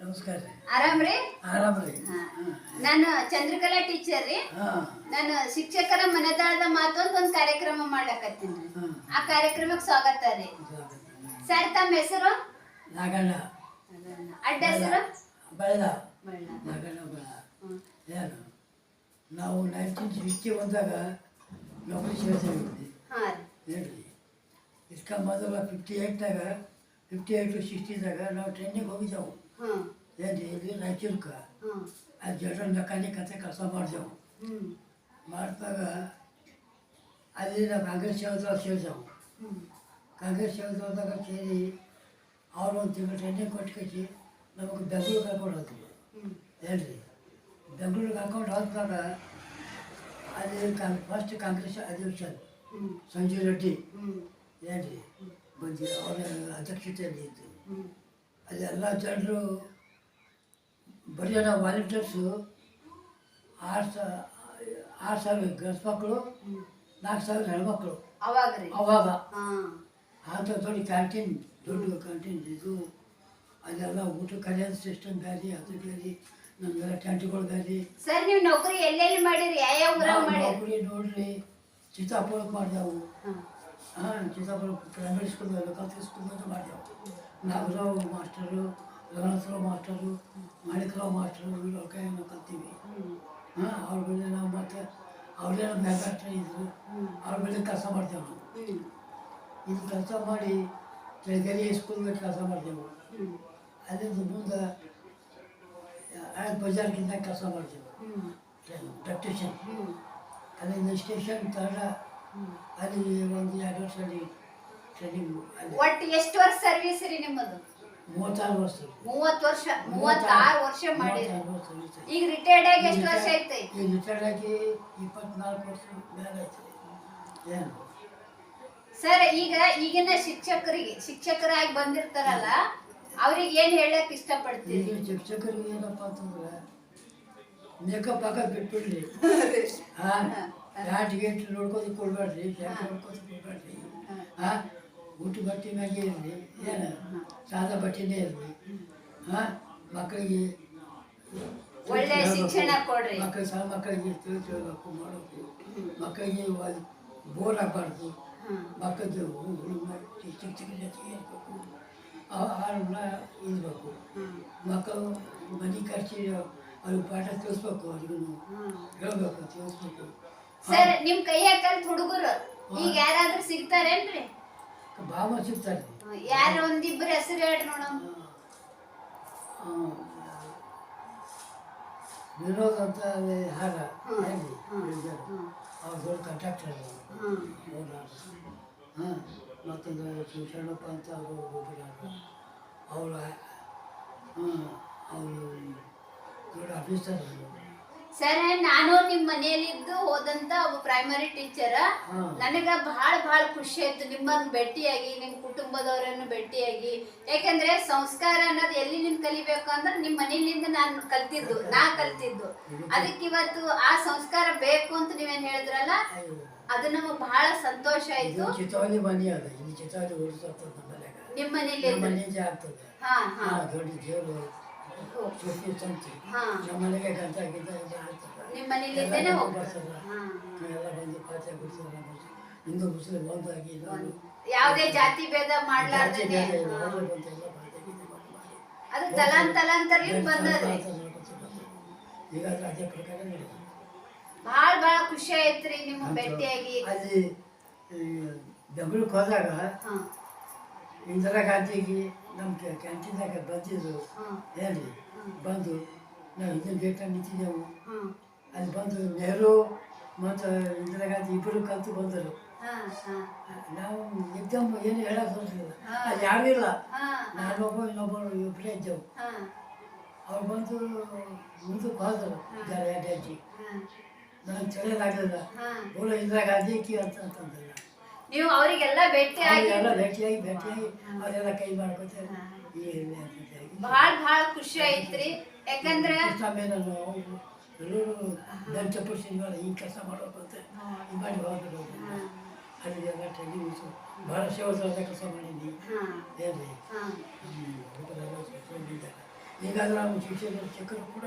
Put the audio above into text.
ನಮಸ್ಕಾರ ರೀ. ಆರಾಮ್ರಿ ಆರಾಮ ರೀ. ನಾನು ಚಂದ್ರಕಲಾ ಟೀಚರ್ ರೀ. ನಾನು ಶಿಕ್ಷಕರ ಮನದಾಳದ ಮಾತು ಅಂತ ಒಂದು ಕಾರ್ಯಕ್ರಮ ಮಾಡ್ಲಕತ್ತೀನಿ ರೀ. ಆ ಕಾರ್ಯಕ್ರಮಕ್ಕೆ ಸ್ವಾಗತ ರೀ. ಸರ್ ತಮ್ಮ ಹೆಸರು? ನಾಗಣ್ಣ. ಅಡ್ಡ ಹೆಸರು? ಬೆಳೆದ. ನಾಗಣ್ಣ ಬೆಳ ಏನು? ನಾವು ನೈನ್ಟೀನ್ ಸಿಕ್ಸ್ಟಿ ಒಂದಾಗ ನೌಕರಿ ಸೇರಿಸಿದ್ವಿ ಹಾ ರೀ. ಹೇಳ್ರಿ ಇಸ್ಕ ಮೊದಲ ಫಿಫ್ಟಿ ಏಯ್ಟ್ನಾಗ ಫಿಫ್ಟಿ ಏಯ್ಟ್ ಸಿಕ್ಸ್ಟಿದಾಗ ನಾವು ಟ್ರೈನಿಗೆ ಹೋಗಿದ್ದೆವು. ಏನು ಇಲ್ಲಿ ರಾಯಚೂರ್ಗೆ ಆ ಜನರಲ್ ಮೆಕ್ಯಾನಿಕ್ ಅಂತ ಕೆಲಸ ಮಾಡಿದೆವು. ಮಾಡಿದಾಗ ಅಲ್ಲಿ ನಾವು ಕಾಂಗ್ರೆಸ್ ಸೇವೆದಾಗ ಸೇರಿದೆವು. ಕಾಂಗ್ರೆಸ್ ಸೇವೆದಾಗ ಸೇರಿ ಅವ್ರು ಒಂದು ತಿಂಗಳು ಟ್ರೈನಿಂಗ್ ಕೊಟ್ಟು ಕಳಿಸಿ ನಮಗೆ ಬೆಂಗಳೂರಿಗೆ ಹಾಕೊಂಡು ಹ್ಮ್. ಹೇಳ್ರಿ. ಬೆಂಗಳೂರಿಗೆ ಹಾಕೊಂಡು ಹೋದಾಗ ಅಲ್ಲಿ ಕಾಂಗ್ ಫಸ್ಟ್ ಕಾಂಗ್ರೆಸ್ ಅಧಿವೇಶನ್ ಸಂಜೀವ್ ರೆಡ್ಡಿ. ಹೇಳ್ರಿ. ಬಂದು ಅವರ ಅಧ್ಯಕ್ಷತೆಯಲ್ಲಿ ಇದ್ದು ಎಲ್ಲ ಜನರು ಬರೀ ನಾವು ವಾಲಂಟಿಯರ್ಸು ಆರು ಸಾವಿರ ಆರು ಸಾವಿರ ಗಂಡು ಮಕ್ಕಳು ನಾಲ್ಕು ಸಾವಿರ ಹೆಣ್ಮಕ್ಳು. ಅವಾಗ ರೀ? ಅವಾಗ. ಅಂತ ದೊಡ್ಡ ಕ್ಯಾಂಟೀನ್ ದೊಡ್ಡ ಕ್ಯಾಂಟೀನ್ ಇದು. ಅದೆಲ್ಲ ಊಟ ಕಲಿಯೋದು ಸಿಸ್ಟಮ್ ಬೇರೆ ಅದು ಬೇರೆ ನಮ್ಗೆಲ್ಲ ಟೆಂಟ್ಗಳು ಬೇರೆ. ಸರ್ ನೀವು ನೌಕರಿ ಎಲ್ಲೆಲ್ಲಿ ಮಾಡಿರಿ? ಯಾವ ಯಾವ ಊರಾಗ ಮಾಡಿರಿ? ನೌಕರಿ ನೋಡ್ರಿ ಚಿತ್ತಾಪುರಕ್ಕೆ ಮಾಡಿದೆವು. ಹಾಂ ಚಿತ್ತಾಪುರ ಪ್ರೈಮರಿ ಸ್ಕೂಲ್ ಕಲ್ತಿ ಸ್ಕೂಲ್ ಅಂತ ಮಾಡಿದೆವು Nagarao master Raghunathrao master Manikrao master ಇವ್ರ ಕೈ ನಾವು ಕಲ್ತೀವಿ. ಹಾಂ ಅವ್ರ ಮೇಲೆ ನಾವು ಮತ್ತೆ ಅವ್ರೇ ನಮ್ಮ ಮ್ಯಾಗಾಸ್ಟ್ರ ಇದ್ರು. ಅವ್ರ ಮೇಲೆ ಕೆಲಸ ಮಾಡ್ತೇವೆ ನಾವು. ಇದು ಕೆಲಸ ಮಾಡಿ ಬೆಳಗ್ಗೆ ಸ್ಕೂಲ್ದಾಗ ಕೆಲಸ ಮಾಡ್ತೇವೆ ಅದರಿಂದ ಮುಂದೆ ಬಜಾರ್ಗಿಂತ ಕೆಲಸ ಮಾಡ್ತೇವೆ. ಹ್ಮ್. ಅದರಿಂದ ಸ್ಟೇಷನ್ ತಡ ಅಲ್ಲಿ ಒಂದು ಎರಡು ವರ್ಷ ಒಟ್ಟು ಎಷ್ಟು ವರ್ಷ ಸರ್ವಿಸ್ ರೀ ನಿಮ್ಮದು? ಮೂವತ್ತಾರು ವರ್ಷ. ಮೂವತ್ತು ವರ್ಷ ಮೂವತ್ತಾರು ವರ್ಷ. ಈಗ ರಿಟೈರ್ಡ್ ಆಗಿ ಎಷ್ಟು ವರ್ಷ ಐತಿ ಈಗ ರಿಟೈರ್ಡ್ ಆಗಿ ಇಪ್ಪತ್ನಾಲ್ಕು ವರ್ಷ ಮೇಲೆ ಏನು? ಸರ್ ಈಗ ಈಗಿನ ಶಿಕ್ಷಕರಿಗೆ ಶಿಕ್ಷಕರಾಗಿ ಬಂದಿರ್ತಾರಲ್ಲ ಅವ್ರಿಗೆ ಏನು ಹೇಳಕ್ ಇಷ್ಟಪಡ್ತೀವಿ ಈಗ ಶಿಕ್ಷಕರಿಗೆ ಏನಪ್ಪ ಅಂತಂದ್ರೆ ಮೇಕಪ್ ಹಾಕೋದು ಬಿಟ್ಬಿಡ್ರಿ ಹಾಂ. ಯಾಟ್ ಗೇಟ್ ನೋಡ್ಕೋದು ಕೊಡ್ಬೇಡ್ರಿ ಜಾಗ ನೋಡ್ಕೋದು ಕೊಡ್ಬೇಡ್ರಿ ಹಾಂ. ಊಟ ಬಟ್ಟೆ ಮ್ಯಾಗೆ ಇರಲಿ ಏನು? ಸಾದಾ ಬಟ್ಟೆನೇ ಇರಲಿ. ಹಾಂ ಮಕ್ಕಳಿಗೆ ಒಳ್ಳೆ ಶಿಕ್ಷಣ ಕೊಡ್ರಿ. ಮಕ್ಕಳಿಗೆ ಸಣ್ಣ ಮಕ್ಕಳಿಗೆ ತಿಳಿಸಿ ಮಾಡಬೇಕು ಮಕ್ಕಳಿಗೆ ಬೋರ್ ಆಗಬಾರ್ದು. ಮಕ್ಕಳದ್ದು ಹುಡುಗ ಶಿಕ್ಷಕರ ಜೊತೆಗೆ ಇರಬೇಕು. ಆಳ ಇರಬೇಕು ಮಕ್ಕಳು ಮನೆ ಖರ್ಚಿ ಅವ್ರಿಗೆ ಪಾಠ ತಿಳಿಸ್ಬೇಕು ಅವ್ರಿಗೂ ಹೇಳ್ಬೇಕು ತಿಳಿಸ್ಬೇಕು. ಸರ್ ನಿಮ್ ಕೈಯಾಗ ಕಲ್ತ್ ಹುಡುಗರು. ಈಗ ಯಾರಾದ್ರೂ ಸಿಗ್ತಾರೇನ್ರಿ? ಭಾಳ ಸಿಗ್ತಾರೆ ಯಾರು ಒಂದಿಬ್ರು ಹೆಸರು ಹೇಳ್ರಿ ನೋಡಮ್ ವಿನೋದ್ ಅಂತ ಹೇಳಿ. ಅವ್ರು ದೊಡ್ಡ ಕಾಂಟ್ರಾಕ್ಟರ್ ಹಾಂ. ಮತ್ತೊಂದು ಶಿವಶರಣಪ್ಪ ಅಂತ ಅವರು ಒಬ್ಬರು ಅವಳು ಹ್ಞೂ ಅವರು ದೊಡ್ಡ ಆಫೀಸರ್ ಸರ್ ನಾನು ನಿಮ್ ಮನೆಯಲ್ಲಿದ್ದು ಹೋದಂತ ಒಬ್ಬ ಪ್ರೈಮರಿ ಟೀಚರ್ ನನಗ ಬಹಳ ಬಹಳ ಖುಷಿ ಆಯ್ತು. ನಿಮ್ಮನ್ನ ಭೇಟಿಯಾಗಿ ನಿಮ್ ಕುಟುಂಬದವರನ್ನು ಭೇಟಿಯಾಗಿ. ಯಾಕಂದ್ರೆ ಸಂಸ್ಕಾರ ಅನ್ನೋದು ಎಲ್ಲಿ ನಿಮ್ ಕಲಿಬೇಕು ಅಂದ್ರೆ ನಿಮ್ ಮನೆಯಲ್ಲಿಂದ ನಾನು ಕಲ್ತಿದ್ದು ನಾ ಕಲ್ತಿದ್ದು. ಅದಕ್ಕೆ ಇವತ್ತು ಆ ಸಂಸ್ಕಾರ ಬೇಕು ಅಂತ ನೀವೇನ್ ಹೇಳಿದ್ರಲ್ಲ ಅದು ನಮಗ್ ಬಹಳ ಸಂತೋಷ ಆಯ್ತು. ನಿಮ್ ಮನೇಲಿ ಹಾ ಹಾ. ತಂತಿ ನಮ್ಮ ಮನೆಗೆ ಗಿಂತ ನಿಮ್ಮ ನಿಮ್ ಎಲ್ಲ ಬಂದು ಹಿಂದೂ ಮುಸ್ಲಿಂ ಒಂದಾಗಿ ಯಾವುದೇ ಜಾತಿ ಭೇದ ಮಾಡಲಾರ್ದೇ. ಅದು ತಲಾಂತಲಾಂತರ್ಲಿ ಬಂದದ್ರಿ. ಈಗ ಅದು ಪ್ರಕಾರ ನಡೆಯುತ್ತೆ. ಬಹಳ ಬಹಳ ಖುಷಿ ಆಯ್ತ್ರಿ ನಿಮ್ಮ ಭೇಟಿಯಾಗಿ. ಅಲ್ಲಿ ಬೆಂಗಳೂರಿಗೆ ಹೋದಾಗ ಹಾ. ಇಂದಿರಾ ಗಾಂಧಿಗೆ ನಮ್ಮ ಕ್ಯಾಂಟೀನ್ದಾಗ ಬಂದಿದ್ರು. ಹಾ ಹೇಳಿ ಬಂದು ನಾವು ಇದನ್ನು ಗೇಟ್ನಾಗ ನಿಂತಿದ್ದೆವು. ಅಲ್ಲಿ ಬಂದು ನೆಹರು ಮತ್ತು ಇಂದಿರಾ ಗಾಂಧಿ ಇಬ್ಬರು ಕಲ್ತು ಬಂದರು. ನಾವು ಎಕ್ಸಾಮ್ ಏನು ಹೇಳಕ್ಕೆ ಬಂದಿಲ್ಲ. ಅಲ್ಲಿ ಯಾರೂ ಇಲ್ಲ. ನಾನೊಬ್ಬ ಇನ್ನೊಬ್ಬರು ಇಬ್ಬರೇ ಇದ್ದೆವು. ಅವ್ರು ಬಂದು ಮುಂದಕ್ಕೆ ಬಂದರು ಜಾಜಿ ನಾನು ನನಗೆ ತಿಳಿಯಲಾಗಲಿಲ್ಲ ಹಾ. ಬೋಲ ಇಂದಿರಾ ಗಾಂಧಿ ಕಿ ಅಂತ ಅಂತಂದಿಲ್ಲ. ನೀವು ಅವರಿಗೆಲ್ಲ ಭೇಟಿಯಾಗಿ ಎಲ್ಲ ಭೇಟಿಯಾಗಿ ಭೇಟಿಯಾಗಿ ಅವರೆಲ್ಲ ಕೈ ಮಾಡ್ಕೊತ ಈ ಬಹಳ ಬಹಳ ಖುಷಿ ಐತ್ರಿ. ಯಾಕಂದ್ರೆ ಎಲ್ಲರೂ ಈ ಕೆಲಸ ಮಾಡೋದು ಅಂತ ಮಾಡಿ ಟ್ರೈನಿಂಗ್ ಭಾಳ ಕೆಲಸ ಏನ್ರಿ? ಸೇರ್ಕೊಂಡಿದ್ದಾರೆ. ಹೇಗಾದ್ರೂ ಶಿಕ್ಷಕರು ಕೂಡ